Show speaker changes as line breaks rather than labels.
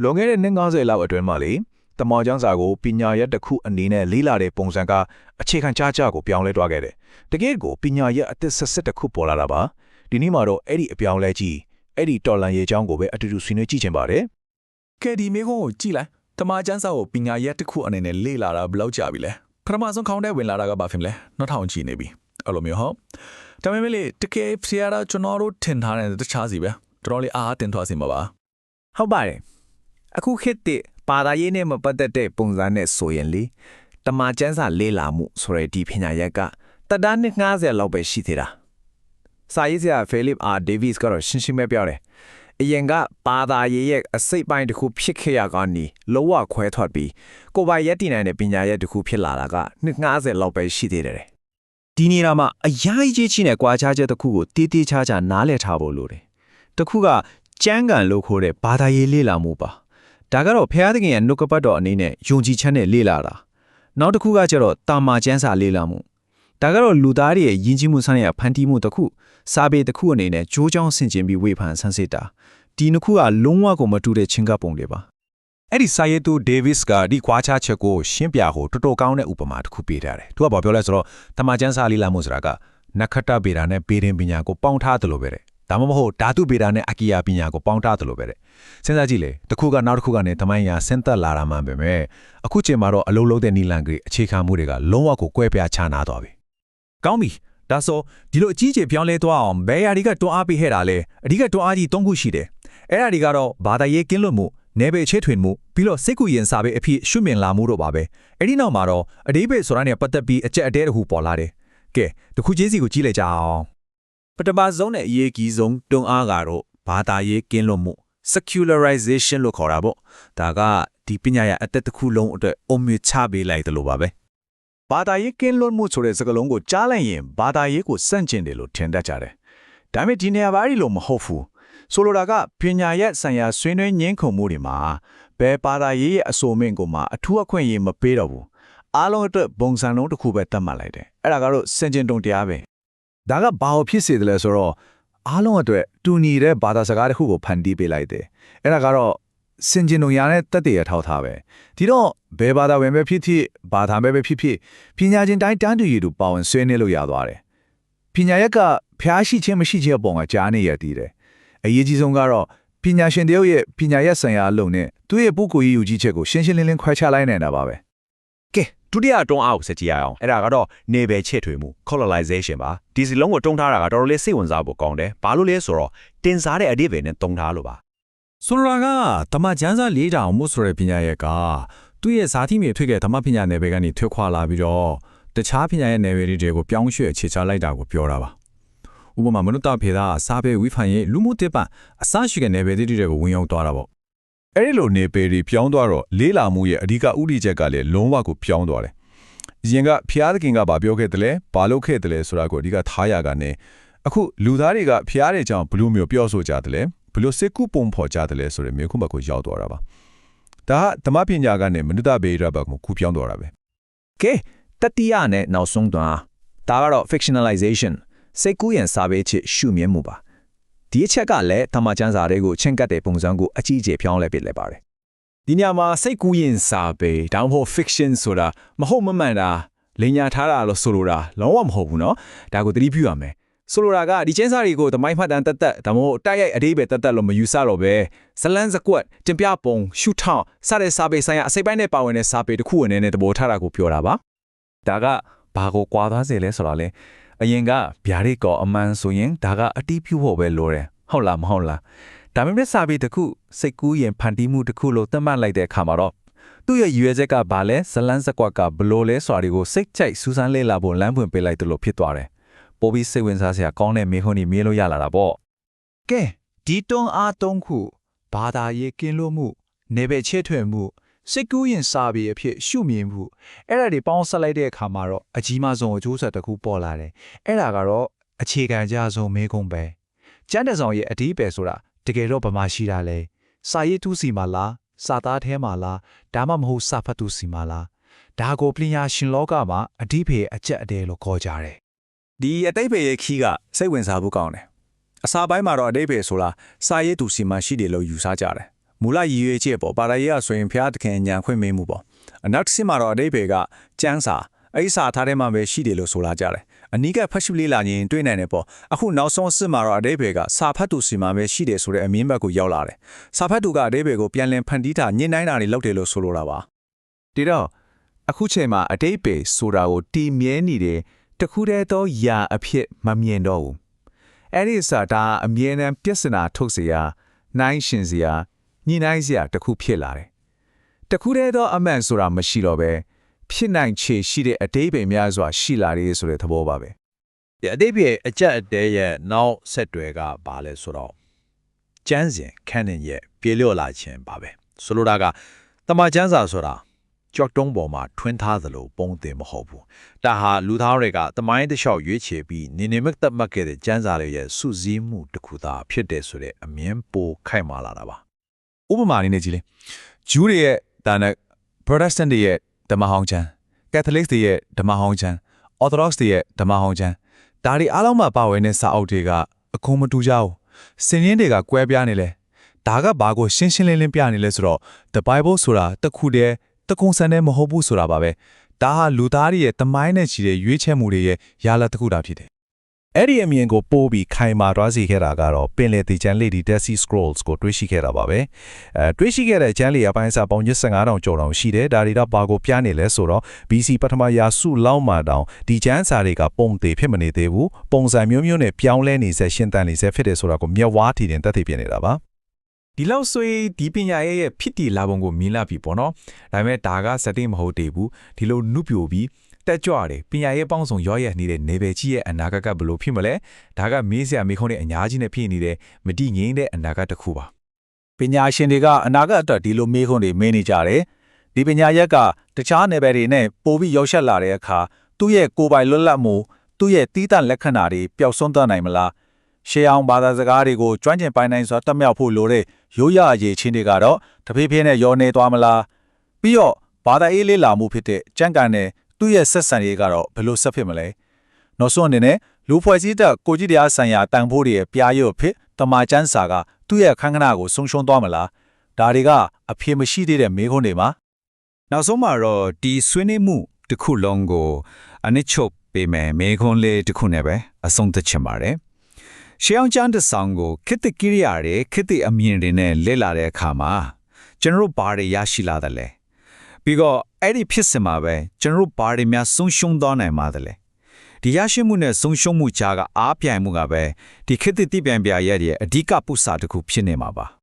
လွန်ခဲ့တဲ့နှစ်90လောက်အတွင်းမှာလေတမောင်ကျန်းစာကိုပညာရက်တစ်ခုအနေနဲ့လေးလာတဲ့ပုံစံကအခြေခံကြားကြကိုပြောင်းလဲသွားခဲ့တယ်တကယ်ကိုပညာရက်အသစ်ဆက်ဆက်တစ်ခုပေါ်လာတာပါဒီနေ့မှာတော့အဲ့ဒီအပြောင်းလဲကြီးအဲ့ဒီတော်လန်ရေးအကြောင်းကိုပဲအတူတူဆွေးနွေးကြည့်ချင်ပါတယ်
ကဲဒီမေခွန်းကိုကြည့်လိုက်တမချန်းစာကိုပညာရက်တစ်ခုအနေနဲ့လေ့လာတာဘယ်လောက်ကြာပြီလဲပထမဆုံးခေါင်းထဲဝင်လာတာကဘာဖြစ်မလဲ2000ကြည့်နေပြီအဲ့လိုမျိုးဟုတ်ဒါပေမဲ့လေတကယ်ဖျားတာကျွန်တော်တို့ထင်ထားတဲ့တခြားစီပဲတော်တော်လေးအားအတင်ထွားစီမှာပါ
ဟုတ်ပါတယ် အခုခေတ်တည်းပါတာရေးနဲ့မပတ်သက်တဲ့ပုံစံနဲ့ဆိုရင်လေတမချန်းစာလေးလာမှုဆိုတဲ့ဒီပညာရက်ကတဒန်းနဲ့90လောက်ပဲရှိသေးတာစာရေးဆရာဖိလစ်အာဒေးဗစ်ကတော့ရှင်းရှင်းပဲပြောတယ်အရင်ကပါတာရေးရဲ့အစိတ်ပိုင်းတစ်ခုဖြစ်ခဲ့ရကောင်းနီလောဝခွဲထွက်ပြီးကိုယ်ပိုင်ရက်တည်နိုင်တဲ့ပညာရက်တစ်ခုဖြစ်လာတာက90လောက်ပဲရှိသေးတယ်
ဒီနေတာမှာအရာကြီးချင်းနဲ့ကြွားချချက်တစ်ခုကိုတီးတီးခြားခြားနားလည်ထားဖို့လိုတယ်။တစ်ခုကကြမ်းကန်လို့ခေါ်တဲ့ဘာသာရေးလေ့လာမှုပါ။ ဒါကတော့ဖျားသခင်ရဲ့နှုတ်ကပတ်တော်အနေနဲ့ယုံကြည်ချက်နဲ့လေ့လာတာ။နောက်တစ်ခုကကျတော့တာမာကျမ်းစာလေ့လာမှု။ဒါကတော့လူသားတွေရဲ့ယဉ်ကျေးမှုဆိုင်ရာဖန်တီးမှုတစ်ခုစာပေတစ်ခုအနေနဲ့ကြိုးကြောင်းဆင်ခြင်ပြီးဝေဖန်ဆန်းစစ်တာ။ဒီနှစ်ခုကလုံးဝကိုမတူတဲ့ချင်းကပ်ပုံတွေပါ။
အဲ့ဒီစာရေးသူဒေးဗစ်ကဒီခွာချချက်ကိုရှင်းပြဖို့တော်တော်ကောင်းတဲ့ဥပမာတစ်ခုပေးထားတယ်သူကဘာပြောလဲဆိုတော့တမန်ကျမ်းစာလေးလာမှုဆိုတာကနခတ္တဗေဒနဲ့ဘေဒင်ပညာကိုပေါင်းထားတယ်လို့ပဲတဲ့ ဒါမှမဟုတ်ဓာတုဗေဒနဲ့အကိယာပညာကိုပေါင်းထားတယ်လို့ပဲတဲ့စဉ်းစားကြည့်လေတစ်ခုကနောက်တစ်ခုကနေတမိုင်းရာဆင်းသက်လာတာမှန်ပဲမဲ့အခုချိန်မှာတော့အလုံးလုံးတဲ့နီလန်ကြီးအခြေခံမှုတွေကလုံးဝကိုကွဲပြားခြားနာသွားပြီ
ကောင်းပြီဒါဆိုဒီလိုအကြီးအကျယ်ပြောင်းလဲသွားအောင်ဘယ်အရာတွေကတွန်းအားပေးခဲ့တာလဲအဓိကတွန်းအားကြီး၃ခုရှိတယ်အဲ့ဒါတွေကတော့ဘာသာရေးကင်းလွတ်မှုနေပေချဲထွင်မှုပြီးတော့စိတ်ကူရင်စာပဲအဖြစ်ရှုမြင်လာမှုတို့ပါပဲအဲ့ဒီနောက်မှာတော့အဓိပ္ပာယ်ဆိုတာနဲ့ပတ်သက်ပြီးအကြက်အတဲတစ်ခုပေါ်လာတယ်ကဲတစ်ခုချင်းစီကိုကြည့်လိုက်ကြအောင်
ပထမဆုံးနဲ့အရေးကြီးဆုံးတွန်းအားကတော့ဘာသာရေးကင်းလွတ်မှု secularization လို့ခေါ်တာပေါ့ဒါကဒီပညာရအသက်တစ်ခုလုံးအတွက်အုံမြချပေးလိုက်တယ်လို့ပါပဲဘာသာရေးကင်းလွတ်မှုဆိုတဲ့စကားလုံးကိုကြားလိုက်ရင်ဘာသာရေးကိုစန့်ကျင်တယ်လို့ထင်တတ်ကြတယ်ဒါပေမဲ့ဒီနေရာပါအဲ့ဒီလိုမဟုတ်ဘူးဆိုလိုတာကပညာရက်ဆိုင်ရာဆွေးနွေးငင်းခုန်မှုတွေမှာဘယ်ဘာသာရေးရဲ့အဆိုမင့်ကိုမှအထူးအခွင့်အရေးမပေးတော့ဘူးအားလုံးအတွက်ဘုံစံလုံးတစ်ခုပဲတတ်မှတ်လိုက်တယ်အဲ့ဒါကတော့စင်ကျင်တုံတရားပဲ
ဒါကဘာလို့ဖြစ်စေတယ်လဲဆိုတော့အားလုံးအတွက်တူညီတဲ့ဘာသာစကားတစ်ခုကိုဖန်တီးပေးလိုက်တယ်အဲ့ဒါကတော့စင်ဂျင်တို့ရတဲ့တက်တရထောက်ထားပဲဒီတော့ဘယ်ဘာသာဝင်ပဲဖြစ်ဖြစ်ဘာသာပဲပဲဖြစ်ဖြစ်ပညာချင်းတိုင်းတန်းတူရည်တူပါဝင်ဆွေးနွေးလို့ရသွားတယ်ပညာရက်ကဖျားရှိခြင်းမရှိခြင်းအပေါ်ကကြားနေရတည်တယ်အရေးကြီးဆုံးကတော့ပညာရှင်တယောက်ရဲ့ပညာရက်ဆိုင်ရာအလုံးနဲ့သူ့ရဲ့ပုဂ္ဂိုလ်ရေးယူကြီးချက်ကိုရှင်းရှင်းလင်းလင်းခွဲခြားလိုက်နိုင်တာပါပဲ
ကဲ ဒုတိယတွန်းအားကိုဆက်ကြည့်ရအောင်အဲ့ဒါကတော့နေပယ်ချဲ့ထွေမှု colonization ပါဒီစီလုံးကိုတုံးထားတာကတော်တော်လေးစိတ်ဝင်စားဖို့ကောင်းတယ်ဘာလို့လဲဆိုတော့တင်စားတဲ့အဓိပ္ပာယ်နဲ့တုံးထားလို့ပါ
ဆိုလိုတာကဓမ္မကျမ်းစာ၄တောင်မှုဆိုတဲ့ပညာရက်ကသူ့ရဲ့ဇာတိမြေထွေခဲ့ဓမ္မပညာနယ်ပယ်ကနေထွက်ခွာလာပြီးတော့တခြားပညာရဲ့နယ်ပယ်တွေကိုပြောင်းရွှေ့အခြေချလိုက်တာကိုပြောတာပါဥပမာမနုဿဖေသာစာပေဝိဖန်ရဲ့လူမှုတစ်ပံအစရှိတဲ့နယ်ပယ်တွေကိုဝင်ရောက်သွားတာပေါ့
အဲ့ဒီလိုနေပေတွေပြောင်းသွားတော့လေးလာမှုရဲ့အဓိကဥဒိချက်ကလည်းလုံးဝကိုပြောင်းသွားတယ်။အရင်ကဖျားသခင်ကဘာပြောခဲ့တယ်လဲဘာလုပ်ခဲ့တယ်လဲဆိုတာကိုအဓိကထားရကနေအခုလူသားတွေကဖျားတဲ့ကြောင့်ဘလို့မျိုးပြောဆိုကြတယ်လဲဘလို့စိတ်ကူပုံဖော်ကြတယ်လဲဆိုတဲ့မျိုးခုမှကိုရောက်သွားတာပါ။ဒါကဓမ္မပညာကနေမနုဿဘေရဘတ်ကိုခုပြောင်းသွားတာပဲ
ကဲတတိယနဲ့နောက်ဆုံးတွန်းဒါကတော့ fictionalization စိတ်ကူးရင်စာပေချစ်ရှုမြင်မှုပါ ဒီအချက်ကလည်းဓမ္မကျမ်းစာတွေကိုချင်းကပ်တဲ့ပုံစံကိုအကြီးအကျယ်ပြောင်းလဲပစ်လိုက်ပါတယ်
ဒီညမှာစိတ်ကူးရင်စာပေဒါမှမဟုတ် fiction ဆိုတာမဟုတ်မမှန်တာလိညာထားတာလို့ဆိုလိုတာလုံးဝမဟုတ်ဘူးเนาะဒါကိုသတိပြုရမယ်ဆိုလိုတာကဒီချင်းစာတွေကိုသမိုင်းမှတ်တမ်းတက်တက်ဒါမှမဟုတ်တိုက်ရိုက်အသေးပဲတက်တက်လို့မယူဆတော့ပဲဇလန်းစကွက်တင်ပြပုံရှုထောင်းစတဲ့စာပေဆိုင်ရာအစိပ်ပိုင်းနဲ့ပါဝင်တဲ့စာပေတစ်ခုအနေနဲ့သဘောထားတာကိုပြောတာပါ
ဒါကဘာကိုကွာသွားစေလဲဆိုတော့လေ အရင်ကဗျာဒိတ်ကောအမှန်ဆိုရင်ဒါကအတီးပြုဖို့ပဲလိုတယ်ဟုတ်လားမဟုတ်လားဒါပေမဲ့စာပေတစ်ခုစိတ်ကူးရင်ဖန်တီးမှုတစ်ခုလို့သတ်မှတ်လိုက်တဲ့အခါမှာတော့သူ့ရဲ့ရည်ရွယ်ချက်ကဘာလဲဇလန်းစကွက်ကဘလို့လဲဆိုတာတွေကိုစိတ်ကြိုက်စူးစမ်းလေ့လာဖို့လမ်းဖွင့်ပေးလိုက်တယ်လို့ဖြစ်သွားတယ်ပိုပြီးစိတ်ဝင်စားစရာကောင်းတဲ့မေးခွန်းတွေမေးလို့ရလာတာပေါ့ကဲဒီတွန်းအားသုံးခုဘာသာရေးကင်းလို့မှုနေပဲချဲ့ထွင်မှု စိတ်ကူးရင်စာပေအဖြစ်ရှုမြင်မှုအဲ့ဒါတွေပေါင်းဆက်လိုက်တဲ့အခါမှာတော့အကြီးမားဆုံးအကျိုးဆက်တစ်ခုပေါ်လာတယ်အဲ့ဒါကတော့အခြေခံကြဆုံးမေးခွန်းပဲကျမ်းတဆောင်ရဲ့အဓိပ္ပာယ်ဆိုတာတကယ်တော့ဗမာရှိတာလဲစာရေးသူစီမှာလားစာသားထဲမှာလားဒါမှမဟုတ်စာဖတ်သူစီမှာလားဒါကိုပညာရှင်လောကမှာအဓိပ္ပာယ်အကျက်အတဲလို့ခေါ်ကြတယ်
ဒီအတိတ်ပဲရဲ့ခီးကစိတ်ဝင်စားဖို့ကောင်းတယ်အစာပိုင်းမှာတော့အတိတ်ပဲဆိုတာစာရေးသူစီမံရှိတယ်လို့ယူဆကြတယ်
မူလရည်ရွယ်ချက်ပေါ့ပါရရေးဆိုရင်ဖျားသခင်ညာခွင့်မင်းမှုပေါ့အနောက်တစ်ဆင့်မှာတော့အတိတ်ဘေကကျန်းစာအဲ့ဒီစာထားတဲ့မှာပဲရှိတယ်လို့ဆိုလာကြတယ်အနီးကဖတ်ရှုလေးလာရင်တွေ့နိုင်တယ်ပေါ့အခုနောက်ဆုံးအစစ်မှာတော့အတိတ်ဘေကစာဖတ်သူစီမှာပဲရှိတယ်ဆိုတဲ့အမြင်ဘက်ကိုရောက်လာတယ်စာဖတ်သူကအတိတ်ဘေကိုပြန်လည်ဖန်တီးတာညှိနှိုင်းတာတွေလုပ်တယ်လို့ဆိုလိုတာပါ
ဒီတော့အခုချိန်မှာအတိတ်ပေဆိုတာကိုတီမြဲနေတဲ့တခုတည်းသောယာအဖြစ်မမြင်တော့ဘူးအဲ့ဒီစာဒါအမြဲတမ်းပြဿနာထုတ်เสียနိုင်ရှင်စရာ ညှိနှိုင်းစရာတစ်ခုဖြစ်လာတယ်တခုတည်းသောအမှန်ဆိုတာမရှိတော့ပဲဖြစ်နိုင်ခြေရှိတဲ့အတိတ်ပေများစွာရှိလာတယ်ဆိုတဲ့သဘောပါပဲ
ဒီအတိတ်ရဲ့အကြက်အတဲရဲ့နောက်ဆက်တွဲကဘာလဲဆိုတော့ကျန်းစဉ်ခန်းနေရဲ့ပြေလျော့လာခြင်းပါပဲဆိုလိုတာကတမန်ကျန်းစာဆိုတာကြောက်တုံးပေါ်မှာထွင်းထားသလိုပုံတင်မဟုတ်ဘူးဒါဟာလူသားတွေကတမိုင်းတစ်လျှောက်ရွေးချယ်ပြီးနေနေမက်သက်မှတ်ခဲ့တဲ့ကျန်းစာတွေရဲ့စုစည်းမှုတစ်ခုသာဖြစ်တယ်ဆိုတဲ့အမြင်ပိုခိုက်မာလာတာပါ
ဥပမာအနေနဲ့ကြည့်လေဂျူးတွေရဲ့ဒါနဲ့ Protestant တွေရဲ့ဓမ္မဟောင်းချမ်း Catholic တွေရဲ့ဓမ္မဟောင်းချမ်း Orthodox တွေရဲ့ဓမ္မဟောင်းချမ်းဒါတွေအားလုံးမှာပါဝင်တဲ့စာအုပ်တွေကအကုန်မတူကြဘူးစင်ရင်းတွေကကွဲပြားနေလဲဒါကဘာကိုရှင်းရှင်းလင်းလင်းပြနေလဲဆိုတော့ The Bible ဆိုတာတစ်ခုတည်းတကုံစံနဲ့မဟုတ်ဘူးဆိုတာပါပဲဒါဟာလူသားတွေရဲ့တမိုင်းနဲ့ချီတဲ့ရွေးချယ်မှုတွေရဲ့ယာလတစ်ခုတာဖြစ်တယ်
အဲ့ဒီအမြင်ကိုပိုးပြီးခိုင်မာသွားစေခဲ့တာကတော့ပင်လယ်တီချန်လေးဒီ Dead Sea Scrolls ကိုတွေးရှိခဲ့တာပါပဲအဲတွေးရှိခဲ့တဲ့ကျမ်းလေးအပိုင်းစာပေါင်း15000ကျော်တောင်ရှိတယ်ဒါတွေတော့ဘာကိုပြနေလဲဆိုတော့ BC ပထမရာစုလောက်မှတောင်ဒီကျမ်းစာတွေကပုံသေးဖြစ်မနေသေးဘူးပုံစံမျိုးမျိုးနဲ့ပြောင်းလဲနေစေရှင်းတန်နေစေဖြစ်တယ်ဆိုတာကိုမျက်ဝါးထီတင်သက်သေပြနေတာပါ
ဒီလောက်ဆိုရင်ဒီပညာရဲ့ရဲ့ဖြစ်တည်လာပုံကိုမြင်လာပြီပေါ့နော်ဒါပေမဲ့ဒါကစတိမဟုတ်သေးဘူးဒီလိုနုပြိုပြီး တက်ကြွတယ်ပညာရဲ့ပေါင်းစုံရောရဲနေတဲ့နေပယ်ကြီးရဲ့အနာဂတ်ကဘယ်လိုဖြစ်မလဲဒါကမေးစရာမေးခွန်းတွေအများကြီးနဲ့ဖြစ်နေတဲ့မတိငိမ့်တဲ့အနာဂတ်တစ်ခုပါ
ပညာရှင်တွေကအနာဂတ်အတွက်ဒီလိုမေးခွန်းတွေမေးနေကြတယ်။ဒီပညာရက်ကတခြားနယ်ပယ်တွေနဲ့ပိုပြီးရောက်ရှက်လာတဲ့အခါသူ့ရဲ့ကိုယ်ပိုင်လွတ်လပ်မှုသူ့ရဲ့တီးတန့်လက္ခဏာတွေပျောက်ဆုံးသွားနိုင်မလား။ရှေးအောင်ဘာသာစကားတွေကိုကျွမ်းကျင်ပိုင်နိုင်စွာတတ်မြောက်ဖို့လိုတဲ့ရိုးရအရေးချင်းတွေကတော့တဖြည်းဖြည်းနဲ့ရောနေသွားမလား။ပြီးတော့ဘာသာရေးလေးလာမှုဖြစ်တဲ့ကြံ့ကန်တဲ့ သူ့ရဲ့ဆက်ဆံရေးကတော့ဘယ်လိုဆက်ဖြစ်မလဲ။နောက်ဆုံးအနေနဲ့လူဖွဲ့စည်းတဲ့ကိုကြီးတရားဆိုင်ရာတန်ဖိုးတွေရဲ့ပြားရုပ်ဖြစ်တမာချန်းစာကသူ့ရဲ့ခန်းခဏကိုဆုံးရှုံးသွားမလားဒါတွေကအဖြေမရှိသေးတဲ့မေးခွန်းတွေမှာ
နောက်ဆုံးမှာတော့ဒီဆွေးနွေးမှုတစ်ခုလုံးကိုအနစ်ချုပ်ပေးမယ်မေခွန်းလေးတစ်ခုနဲ့ပဲအဆုံးသတ်ချင်ပါတယ်။ရှေးအောင်ကျမ်းတစ်ဆောင်ကိုခေတ္တကိရိယာတွေခေတ္တအမြင်တွေနဲ့လေ့လာတဲ့အခါမှာကျွန်တော်တို့ဘာတွေရရှိလာတယ်လဲ။ ပြီးတော့အဲ့ဒီဖြစ်စင်မှာပဲကျွန်တော်တို့ဘာတွေများဆုံးရှုံးသွားနိုင်ပါသလဲ။ဒီရရှိမှုနဲ့ဆုံးရှုံးမှုကြားကအားပြိုင်မှုကပဲဒီခေတ္တတိပြန်ပြရဲ့အဓိကပု္ပ္ပစာတစ်ခုဖြစ်နေမှာပါ။